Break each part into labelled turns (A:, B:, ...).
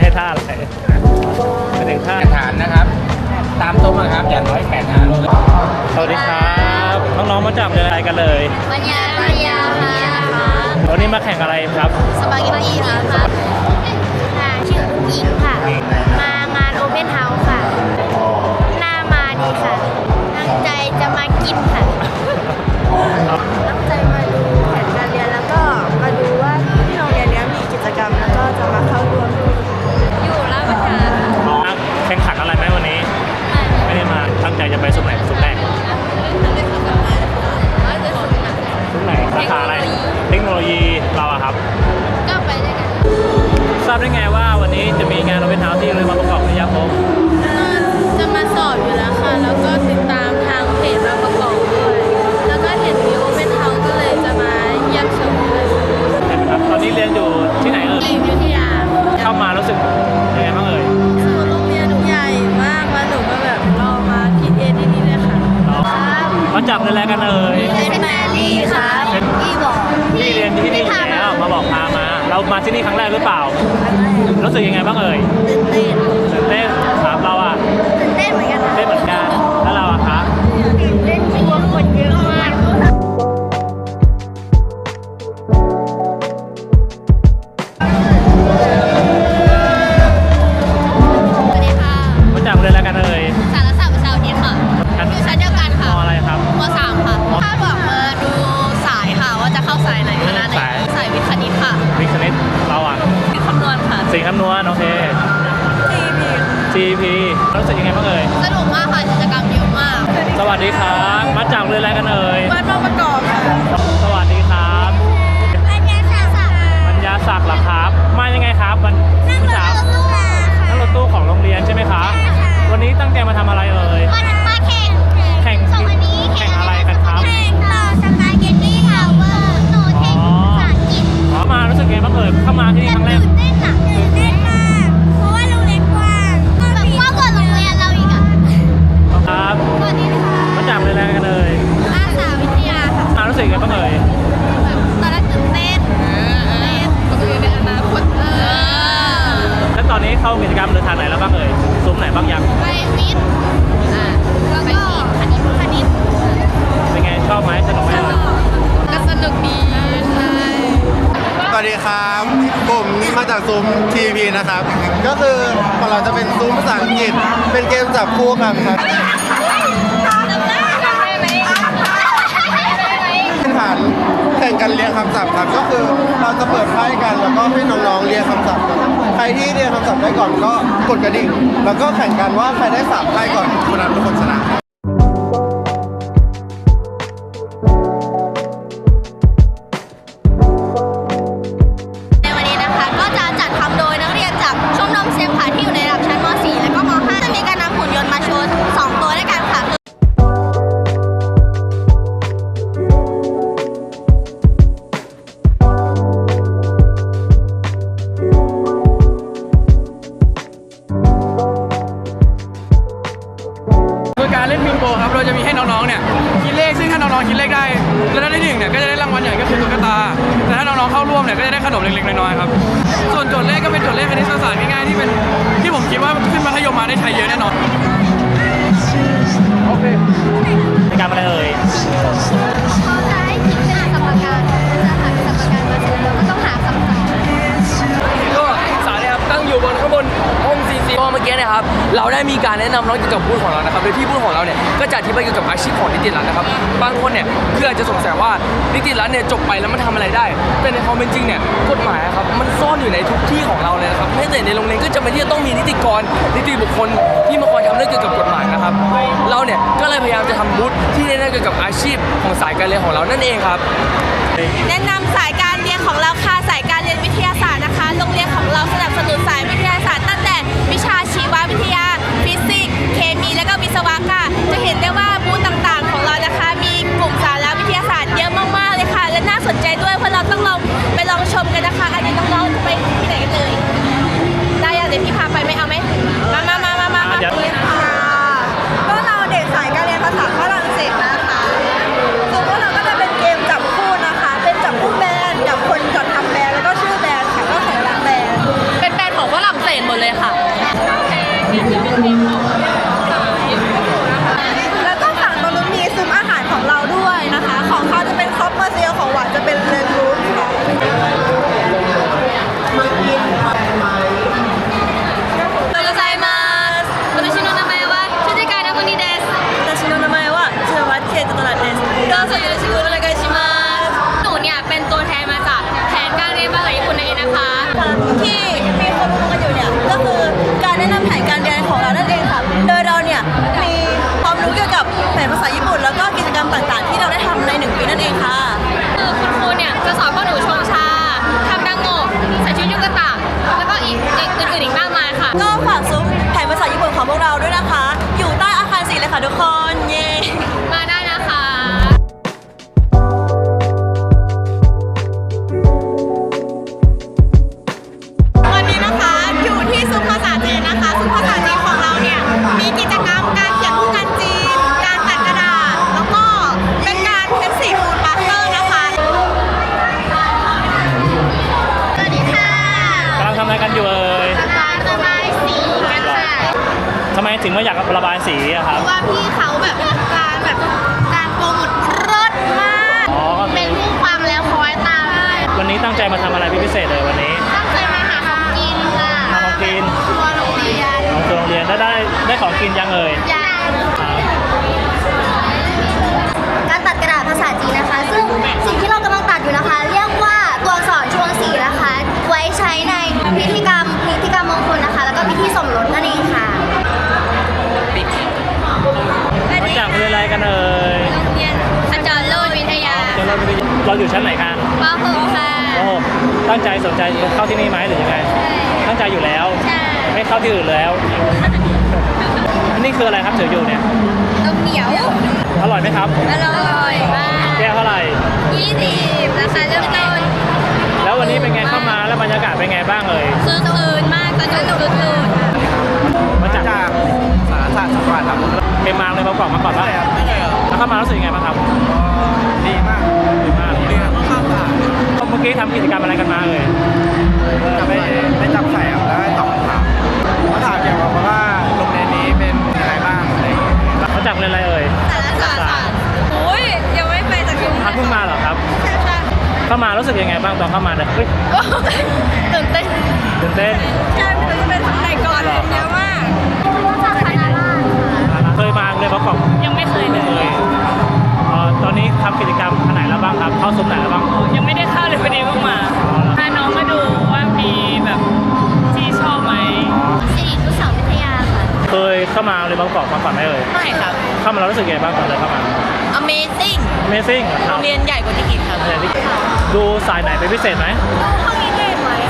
A: ให้ท่าอะไรไม่ถึงท่า
B: ฐานนะครับ ตามตุ้มนะครับอย่างน้อยแปดฐาน
A: สวัสดีครับน้องๆมาจากเรียนอะไรกันเลย
C: ปัญญาปัญญาค่ะ
A: วันนี้มาแข่งอะไรครับ
C: สปาเกตตี้ค่ะค่ะ ชื่อหญิงค่ะ มางานโอเพนเฮาส์ค่ะ หน้ามาดีค่ะ ตั้งใจจะมากินค่ะ
D: ตั้งใค
A: รับมา
C: จากเรียนอะ
A: ไรกั
D: นเอ่ย
A: วั
C: ด
A: มา
C: ประก
A: อบ
C: ค่ะสวัส
A: ดีครับ
D: ปั
C: ญญาศาสตร์
A: ปัญญาศักดิ์เหรอครับ มายังไงครับวันเมื่อเช้านั่งรถตู้ของโรงเรียนใช่ไหมครับวันนี้ตั้งใจมาทำอะไรเอ่ย
C: มามาแข่ง
A: แข่ง
C: สองวันนี้
A: แข่งอะไรกันครับ
C: แข่งต่อสปาเกตตี้ทาวเวอร์หนูแข่งภาษาอังกฤษ
A: อ๋อมารู้สึกไงบ้างเอ่ยเข้ามาที่นี่ครั้งแรก
C: ตื่นเต้นอะ
A: จับ
C: คู่
A: กัน
C: ค
E: รับพื้นฐานแข่งกันเรียนคำศัพท์ครับ ก็คือเราจะเปิดไพ่กันแล้วก็ให้น้องๆเรียนคำศัพท์กันใครที่เรียนคำศัพท์ได้ก่อนก็กดกระดิ่ง แล้วก็แข่งกันว่าใครได้สามไพ่ก่อนคนนั้นเป็นคนชนะ
C: เยอะแน่นอน
F: นะครับเราได้
A: มี
C: การแนะ
F: นำน้องเกี่ยวกับบูธของเรานะครับโดยที่บูธของเราเนี่ยก็จะอธิบายเกี่ยวกับอาชีพของนิติรัฐนะครับบางคนเนี่ยคืออาจจะสงสัยว่านิติรัฐเนี่ยจบไปแล้วมันทำอะไรได้ แต่ในความเป็นจริงเนี่ยกฎหมายอะครับมันซ่อนอยู่ในทุกที่ของเราเลยนะครับไม่แต่ในโรงเรียนก็จะเป็นที่จะต้องมีนิติกรนิติบุคคลที่มาคอยทำเรื่องเกี่ยวกับกฎหมายนะครับ เราเนี่ยก็เลยพยายามจะทำบูธที่แนะนำเกี่ยวกับอาชีพของสายการเรียนของเรานั่นเองครับ
D: แนะนำสายการเรียนของเราค่ะสายการเรียนวิทยาศาสตร์นะคะ โรงเรียนของเราสนับสนุนสายวิทยา และก็วิศวะค่ะ จะเห็นได้ว่าบูธต่างๆ ของเรานะคะ มีกลุ่มสาระวิทยาศาสตร์เยอะมากๆเลยค่ะ และน่าสนใจด้วยเพราะเราต้องลองไปลองชมกันนะคะอันนี้น้องๆจะไปที่ไหนกันเลย งว่าอ
A: ยา
D: กระบา
A: ยสีอะครับ
C: ว่าพี่เขาแบบการแบบการโปรโมทรสมาก
A: อ๋อก็คือ
C: เป็นผู้ฟังแล้วคอยตาม
A: วันนี้ตั้งใจมาทำอะไรเป็นพิเศษเลยวันนี้
C: ตั้งใจมาหาของกินค่ะ
A: หาของกิน
C: ครัวโรงเรียน
A: ของโรงเรียนได้ได้ได้ของกินยังเอ่ย
C: ยาง
A: ครับ
C: การตัดกระดาษภาษาจีนนะคะ ซึ่งสิ่งที่
A: เราอยู่ชั้นไหนกัน
C: ป .6 ค่ะ
A: โอ้โหตั้งใจสนใจเข้าที่นี่ไหมหรือยังไง ตั้งใจอยู่แล้ว
C: ใช่
A: ไม่เข้าที่อื่นแล้วอันนี้คืออะไรครับถืออยู่เนี่ย
C: นมเหนียว
A: อร่อยไหมครับ
C: อร่อยมาก
A: แก้วเท่าไหร่
C: 20ราคาเริ่มต้น
A: แล้ววันนี้เป็นไงเข้ามาแล้วบรรยากาศเป็นไงบ้างเอ่ย
C: คือคืนมากสนุกคือคืน
A: มาจาก
B: จากสารศาสตร์จังหวัดครับ
A: เคยมาเลยมาก่อนมาก่อนป่ะ
B: ไม่เคยครับ
A: แล้วเข้ามารู้สึกยังไงบ้างครับ
B: ดีมาก
A: ดีมาก กี้ทำกิจกรรมอะไรกันมาเอ่ย
B: จะไปไปจับไข่ครับแล้วให้ตอบคำถามเขาถามเกี่ยวกับว่าโรงเรียนนี้เป็นยังไงบ้างอะไรอย่างเงี้ย
A: มาจากเรียนอะไรเอ่ย
C: สารศาสตร์
D: โอ้ยยังไม่ไปจากยุง
A: อะเพิ่งมาเหรอครับเข้ามารู้สึกยังไงบ้างตอนเข้ามาเนี่ยเฮ้ย
D: ตื่นเต้น
A: ตื่นเต้น
D: ใช่ไม่รู้จะเป็นไหนก่อนเลยเยอะมาก
C: จากคณะราษฎรค่ะ
A: เคยมาเลยมาก่อน
D: ยังไม่เคยเลย
A: เลยเอ่อตอนนี้ทำกิจกรรมอันไหนแล้วบ้างครับ เข้าซุ้มไหนแล้วบ้าง
D: ยังไม่ได้เข้าเลยวันนี้เพิ่งมาพาน้องมาดูว่ามีแบบที่ชอบไหม
C: สิรินุสาววิทยาค่ะ
A: เคยเข้ามาเลยมาก่อนมาก่อนไหมเอ่ย
D: ไม่ครับ
A: เข้ามาแล้วรู้สึกยังไงบ้างตอนเลยเข้ามา
D: Amazing
A: Amazing เหรอค
D: โร
A: รับ
D: งเรียนใหญ่กว่าที่คิดครับ
A: เรียนที่ดูสายไหนเป็นพิเศษไหม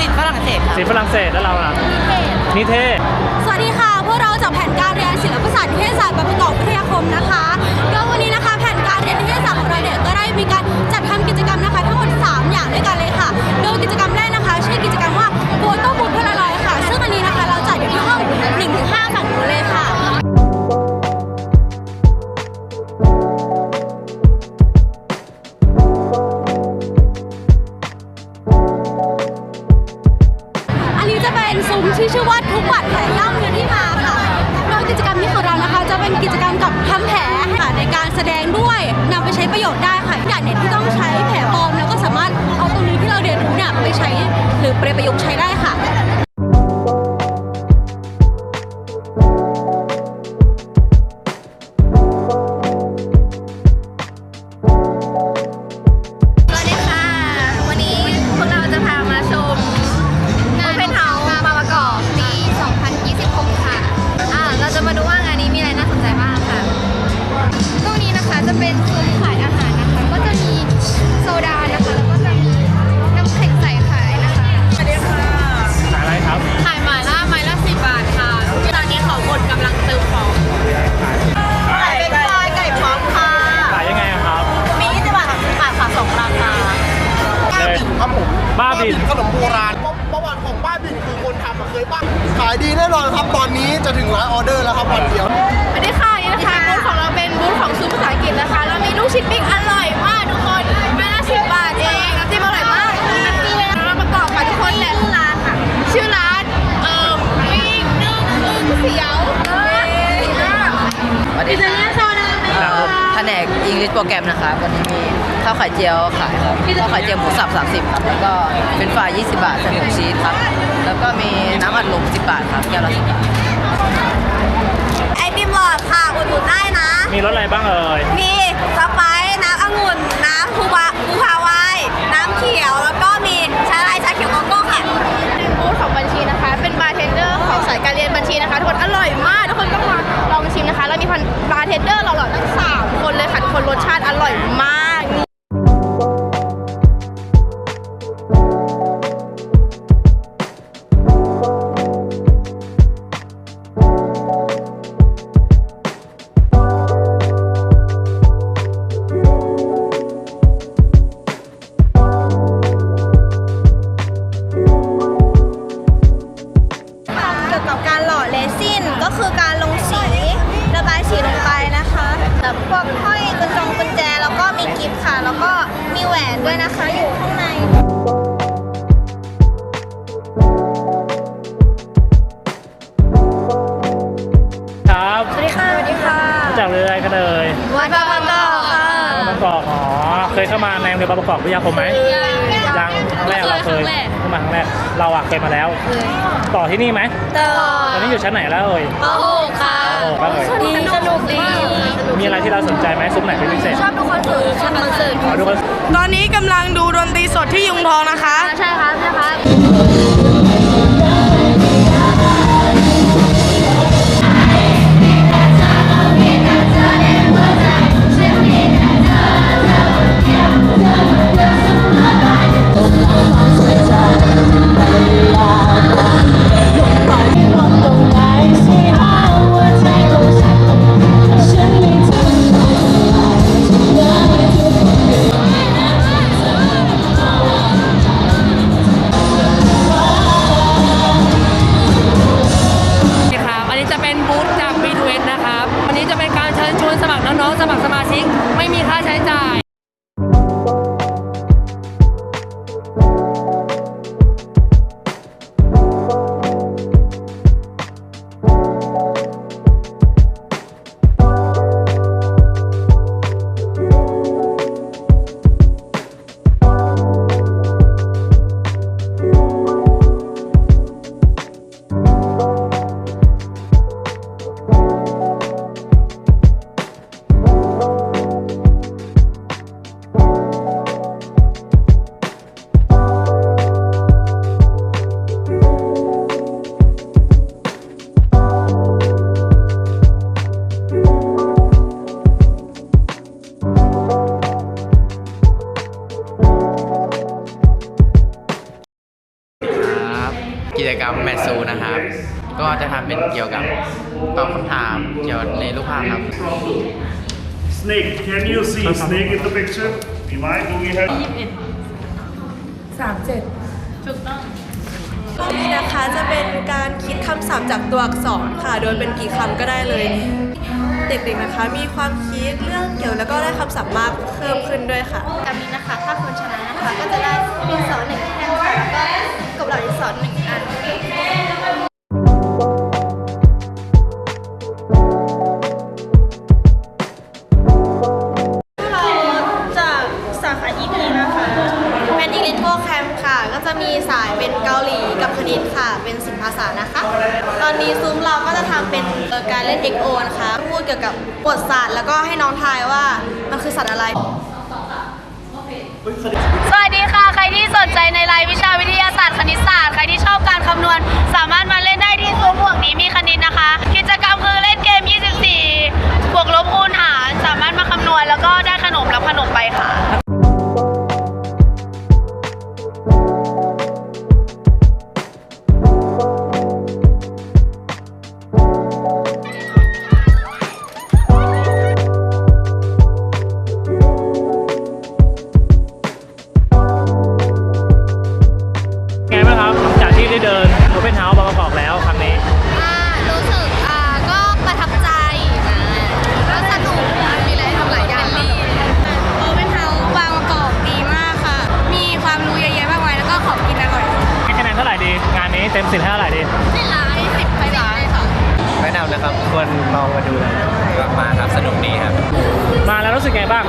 D: สิทธิ์ฝรั่งเศสครับ
A: สีฝรั่งเศสแล้วเราล่ะนิเทศ
D: สวัสดีค่ะ พวกเราจากแผนการเรียนศิลปศาสตร์นิเทศศาสตร์ประกอบวิทยาคมนะคะโดยวันนี้นะคะ มีการจัดทำกิจกรรมนะคะ ทั้งหมด 3 อย่างด้วยกันเลยค่ะ โดยกิจกรรมแรกนะคะชื่อกิจกรรมว่าโฟโต้บูธพลารอยค่ะ ซึ่งอันนี้นะคะเราจัดอยู่ที่ห้อง1-5ฝั่งนู้นเลยค่ะ ลังเติม
C: ของขาย
D: เป็นฟรายไก่ป๊อปค่ะ
A: ขายยังไงอะครับ
D: มี 20 บาทกับ10บาทค่ะสองราคา
A: เลย
E: ครับผม
A: บ้าบิน
E: ขนมโบราณประวัติของบ้าบินคือคนทำอะเคยบ้างขายดีแน่นอนครับ ตอนนี้จะถึงร้านออเดอร์แล้วครับวันเดียว
D: สวัสดีค่ะนี่นะคะบูธของเราเป็นบูธของซูปภาษาอังกฤษนะคะ เรามีลูกชิ้นปิ้งอร่อยมากทุก
G: คน กอังกฤษโปรแกรมนะครับวันนี้มีข้าวไข่เจียวขายครับข้าวไข่เจียวหมูสับ 30 ครับ แล้วก็เป็นฝ่าย20 บาทใส่หมูชีสครับ แล้วก็มีน้ำอัดลม 10 บาทครับแก้วละ10บาท
D: ไอติมหลอดค่ะอุดหนุนได้นะ
A: มีรถอะไรบ้างเอ่ย
D: มีสไปซ์น้ำองุ่นน้ำภูบาภูพาวา ด้วยนะคะอยู่ข้างในครับสวัสดีค่ะสวัสดีค่ะจากเรืออะไกันเลยวันบางประกอบค่ะบางประกอบอ๋อ
A: เคยเข้ามาในอำเอบางประกอบพิทยาคมไหม แรกเราเคยเข้ามาครั้งแรกเราอะเคยมาแล้ว ต่อที่นี่ไหม
D: ต่อ
A: ตอนนี้อยู่ชั้นไหนแล้วเอ่ย
D: โอ้โหค่ะ
A: โอ้บ้างเอ่ย
D: ดีสนุกดี
A: มีอะไรที่เราสนใจไหมซุ้มไหนเป็นพิเศษ
D: ชอบดูคอนเสิร์ตชอบคอนเสิร์ต
A: ขอดูกัน
H: ตอนนี้กำลังดูดนตรีสดที่ยุงทองนะคะ
D: ใช่ครั
I: snake in the picture? Imai, do we have?
H: ตอนนี้นะคะจะเป็นการคิดคำศัพท์จากตัวอักษรค่ะ โดยเป็นกี่คำก็ได้เลย เด็กๆนะคะมีความคิดเรื่องเกี่ยวแล้วก็ได้คำศัพท์มากเพิ่มขึ้นด้วยค่ะ
D: กับนี้นะคะถ้าคนชนะนะคะก็จะได้ดินสอหนึ่งแท่งค่ะแล้วก็กบเหล่าดินสอหนึ่งอัน
H: จะมีสายเป็นเกาหลีกับคณิตค่ะ เป็นสินภาษานะคะ ตอนนี้ซุ้มเราก็จะทำเป็นการเล่น XO นะคะพูดเกี่ยวกับบทศาสตร์แล้วก็ให้น้องทายว่ามันคือสัตว์อะไร
D: สวัสดีค่ะ ใครที่สนใจในรายวิชาวิทยาศาสตร์คณิตศาสตร์ ใครที่ชอบการคำนวณ สามารถมาเล่นได้ที่ซุ้มหมวกนี้มีคณิตนะคะ กิจกรรมคือเล่นเกม 24 บวกลบคูณหาร สามารถมาคำนวณแล้วก็ได้ขนมรับขนมไปค่ะ
A: ลอง
D: มาดู
H: เลย
A: มา
D: ค
J: รับ สนุกดีครับ
A: มาแล้วรู้สึกไงบ้าง